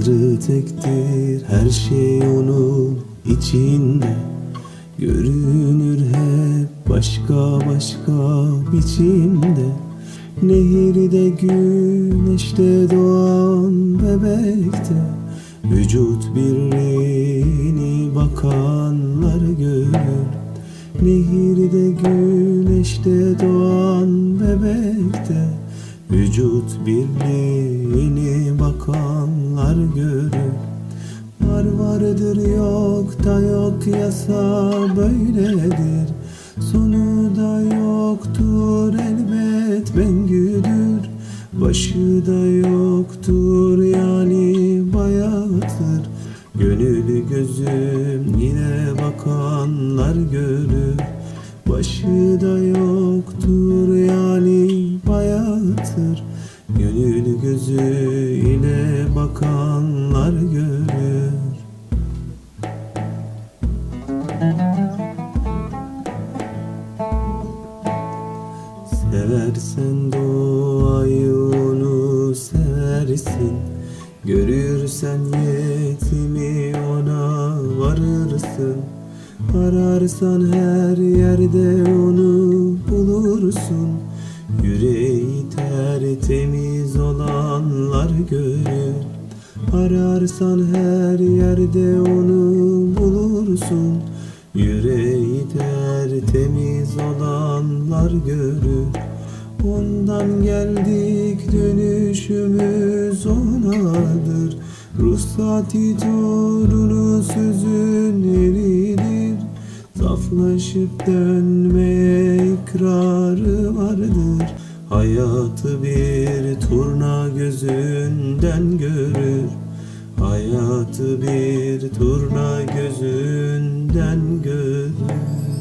bebektir Her şey onun içinde. Görünür hep başka başka biçimde. Nehirde güneşte doğan bebekte. Vücut birliğini bakanlar görür. Nehirde güneşte doğan bebekte. Vücut birliğini bakanlar görür Var vardır yok da yok yasa böyledir. Sonu da yoktur elbet bengüdür Başı da yoktur yani bayattır Gönül gözüm yine bakanlar görür. Başı da yoktur yani bayattır Gönül gözü ile bakanlar görür. Seversen doğayı onu seversin Görürsen yetimi ona varırsın. Ararsan her yerde onu bulursun Yüreği tertemiz olanlar görür. Ararsan her yerde onu bulursun. Yüreği tertemiz olanlar görür. Ondan geldik dönüşümüz onadır. Ruhsati torunu sözün eridir. Saflaşıp dönmeye ikrarı vardır. Hayatı bir turna gözünden görür. Hayatı bir turna gözünden görür